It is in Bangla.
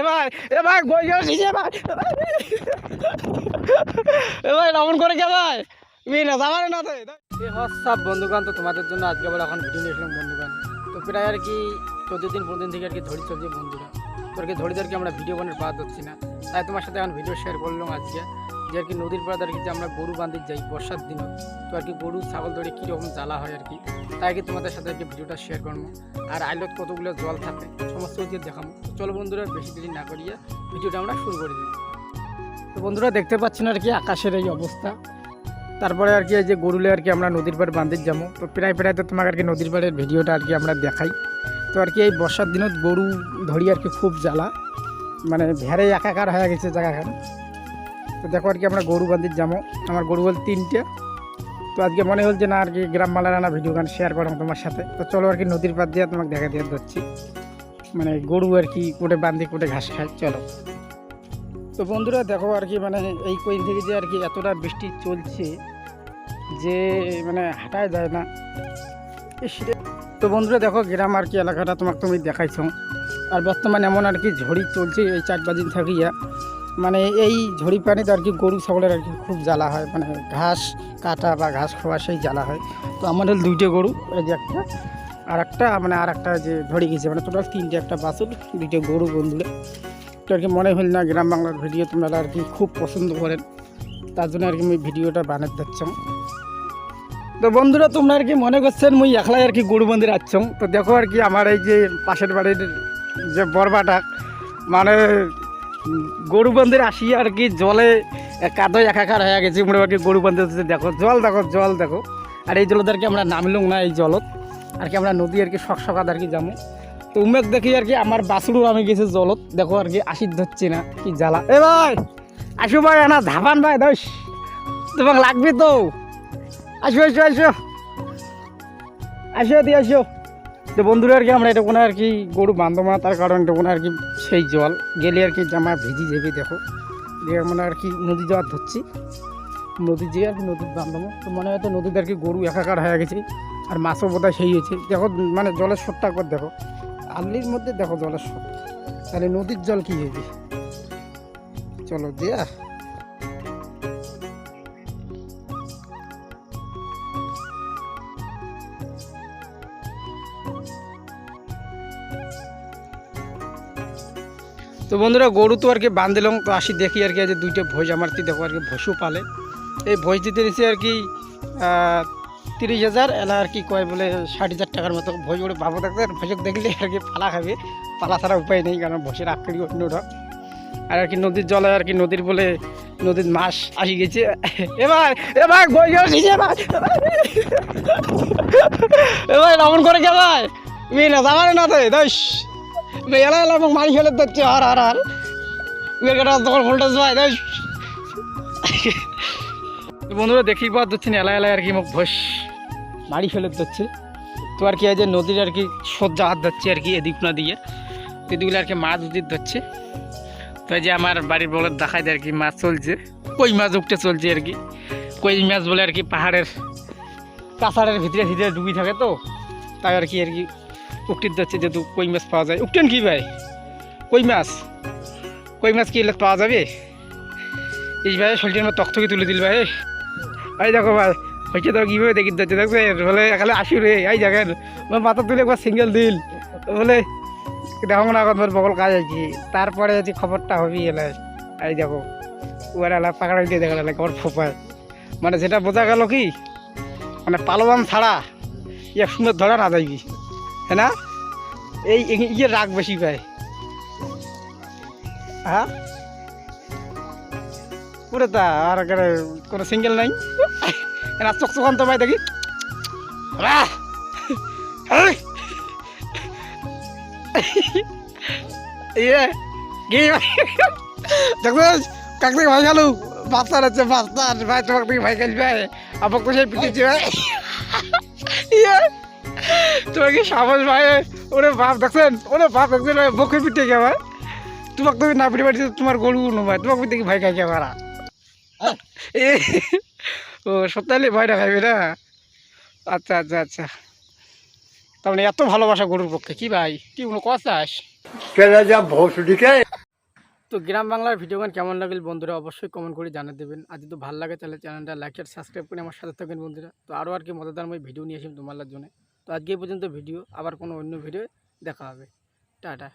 এবার এবার এবার? করে ভাই না তোমাদের জন্য আজকে বলে এখন ভিডিও নিয়েছিলাম বন্ধুগান তো প্রায় আর কি চোদ্দ দিন, পনেরো দিন থেকে আর কি ধরি চলছে বন্ধুরা। তো আর কি আমরা ভিডিও বানাতে পাওয়া যাচ্ছি না। তাই তোমার সাথে এখন ভিডিও শেয়ার করলাম আজকে। যে আর কি নদীর পাড়ে আর কি যে আমরা গরু বাঁধতে যাই বর্ষার দিনে তো আর কি গরু ছাগল ধরে কীরকম জ্বালা হয় আর কি তাই কি তোমাদের সাথে আর কি ভিডিওটা শেয়ার করব আর আইলত কতগুলো জল থাকে সমস্ত কিছু দেখাবো চলো বন্ধুরা বেশি দেরি না করিয়ে ভিডিওটা আমরা শুরু করে দিই তো বন্ধুরা দেখতে পাচ্ছেন আর কি আকাশের এই অবস্থা তারপরে আর কি এই যে গরুলে আর কি আমরা নদীর পাড়ে বাঁধতে যাব তো প্রায় প্রায় তো তোমাকে আর কি নদীর পাড়ের ভিডিওটা আর কি আমরা দেখাই তো আর কি এই বর্ষার দিনত গরু ধরি আর কি খুব জ্বালা মানে ভেড়ে একাকার হয়ে গেছে জায়গাখানে তো দেখো আর কি আমরা গরু বাঁধতে যাব আমার গরু বল তিনটে। তো আজকে মনে হল যে না, আর কি গ্রাম বাংলার না ভিডিও গান শেয়ার করব তোমার সাথে। তো চলো আর কি নদীর পাত দিয়ে তোমাকে দেখা দিয়ে ধরছি। মানে গরু আর কি কোটে বান্ধি কোটে ঘাস খায়। চলো। তো বন্ধুরা দেখো আর কি মানে এই কইন থেকে যে আর কি এতটা বৃষ্টি চলছে যে মানে হাঁটায় যায় না। তো বন্ধুরা দেখো গ্রাম আর কি এলাকাটা তোমাকে তুমি দেখাইছ। আর বর্তমানে এমন আর কি ঝড়ি চলছে এই চার পাঁচ দিন থাকিয়া মানে এই ঝড়ি পানিতে আর কি গরু, ছাগলের আর কি খুব জ্বালা হয়। মানে ঘাস কাটা বা ঘাস খাওয়া সেই জ্বালা হয়। তো হল দুইটা গরু, এই যে একটা, আর একটা মানে আর একটা যে ধরে গেছে মানে টোটাল তিনটে একটা বাছুর, দুইটা গরু বন্ধুরা। তো আর কি মনে হল না, গ্রাম বাংলার ভিডিও তোমরা আর কি খুব পছন্দ করেন। তার জন্য আর কি আমি ভিডিওটা বানাতে যাচ্ছি। তো বন্ধুরা, তোমরা আর কি মনে করছেন, মুই একলাই আর কি গরু মন্দির আসছং তো দেখো আর কি আমার এই যে পাশের বাড়ির যে বরবাটা মানে গরু মন্দির আসি আর কি, জলে কাদয় একাকার হয়ে গেছে মোটে আর কি গরু মন্দির দেখো, জল দেখো জল দেখো। আর এই জলত আর কি আমরা নামলুম না এই জলত? আর কি আমরা নদী আর কি শখ শখাত আর কি যাব। তো উমেক দেখি আর কি আমার বাসুরও আমি গেছি জলত, দেখো আর কি আসি ধরছি না, কি জ্বালা। এ ভাই, আসো ভাই, আনা ধাবান ভাই দোষ তোমাকে লাগবে তো। আসো আসো আসো। আসো দিয়ে আসো। তো বন্ধুরা আর কি, আমরা এটা আর কি গরু বান্ধব না, তার কারণ এটা কোনো আর কি সেই জল। গেলে আর কি জামা ভিজি যাবে, দেখো। দিয়ে মানে আর কি নদী যাওয়ার ধরছি। নদী যে আর কি নদীর বান্ধব তো মনে হয় তো নদীতে আর কি গরু একাকার হয়ে গেছে, আর মাছও বোধহয় সেই হয়েছে। দেখো মানে জলের স্রোতটা একবার দেখো। আল্লির মধ্যে দেখো জলের স্রোত। তাহলে নদীর জল কি হয়েছে চলো দিয়া। তো বন্ধুরা, গরু তো আর কি বাঁধলাম তো আসি দেখি আর কি যে দুইটা ভোজ আমার দেখো আর কি, ভসু পালে। এই ভোজ দিতে নিছি আর কি তিরিশ হাজার, এলা আর কি কয় বলে, ষাট হাজার টাকার মতো ভোজ ওটা বাবু দেখতে ভোজক দেখলে আর কি পালা খাবে। পালা ছাড়া উপায় নেই, কারণ ভোজের আকড়ি অন্যটা আর আর কি নদীর জলে আর কি নদীর বলে, নদীর মাছ আসি গেছে। এবার এবার এবার এবার। এমন করে কে ভাই মেয়ে না না তো দোষ এলা এবং মারি ফেলে দিচ্ছে আর আর মেয়েটা তখন ভোল্টেজ ভাই বন্ধুরা, দেখি পাওয়া যাচ্ছে না এলা এলা আর কি মোক ভস মারি ফেলে দিচ্ছে তো আর কি যে নদীর আর কি সজ্জা হাত ধরছে আর কি এদিক না দিয়ে এদিকগুলো আর কি মাছ উদিত ধরছে। তো যে আমার বাড়ির বলে দেখায় আর কি মাছ চলছে। কই মাছ উঠতে চলছে আর কি। কই মাছ বলে আর কি পাহাড়ের কাঁচাড়ের ভিতরে ভিতরে ডুবি থাকে তো। তাই আর কি আর কি উকটির যাচ্ছে যেহেতু কই মাছ পাওয়া যায়। উকটেন কি ভাই? কই মাছ? কই মাছ কি এলে পাওয়া যাবে? এই ভাই শরীরের মতো তক্তকে তুলে দিল ভাই। এই দেখো ভাই হয়েছে তো কীভাবে দেখি যাচ্ছে দেখবে বলে, এখানে আসি রে, এই দেখেন আমার মাথা তুলে একবার সিঙ্গেল দিল। বলে, দেখো না এখন বগল কাজ আছে। তারপরে যদি খবরটা হবি এলে, এই দেখো ওরা এলা পাকড়া দিয়ে দেখা খবর ফোপায়। মানে যেটা বোঝা গেল কি মানে পালোয়ান ছাড়া, এক সুন্দর ধরা না যাইবি হ্যাঁ না? এই ইয়ে রাগ বেশি পায় হ্যাঁ? পুরো তা, আর কোনো সিঙ্গেল নাই। এনা চোখ তো ভাই দেখি! ইয়ে কি? দেখছিস কাক থেকে ভাই গেলু বাচ্চার আছে বাচ্চার। ভাই, তোমাকে থেকে ভাই গেল ভাই কোথায় পিটিয়েছে ভাই। ইয়ে! তোমাকে সাবাস ভাই ওরে বাপ দেখছেন? ওরে বাপ দেখছেন? ভাই বকে পিটে গে ভাই। তোমাকে তুমি না পিটে পাঠিয়েছো তোমার গরু নো ভাই তোমাকে পিটে ভাই খাই গে ও ও সত্যালি ভাইটা খাইবে না? আচ্ছা আচ্ছা আচ্ছা। তার মানে এত ভালোবাসা গরুর পক্ষে কি ভাই? কি কোনো কথা তো গ্রাম বাংলার ভিডিও গান কেমন লাগলে বন্ধুরা অবশ্যই কমেন্ট করে জানিয়ে দেবেন। আর যদি ভালো লাগে তাহলে চ্যানেলটা লাইক আর সাবস্ক্রাইব করে আমার সাথে থাকবেন বন্ধুরা। তো আরও আর কি মজাদারময় ভিডিও নিয়ে আসি তোমার জন্য। তো আজকে পর্যন্ত ভিডিও আবার কোনো অন্য ভিডিও দেখা হবে। টাটা।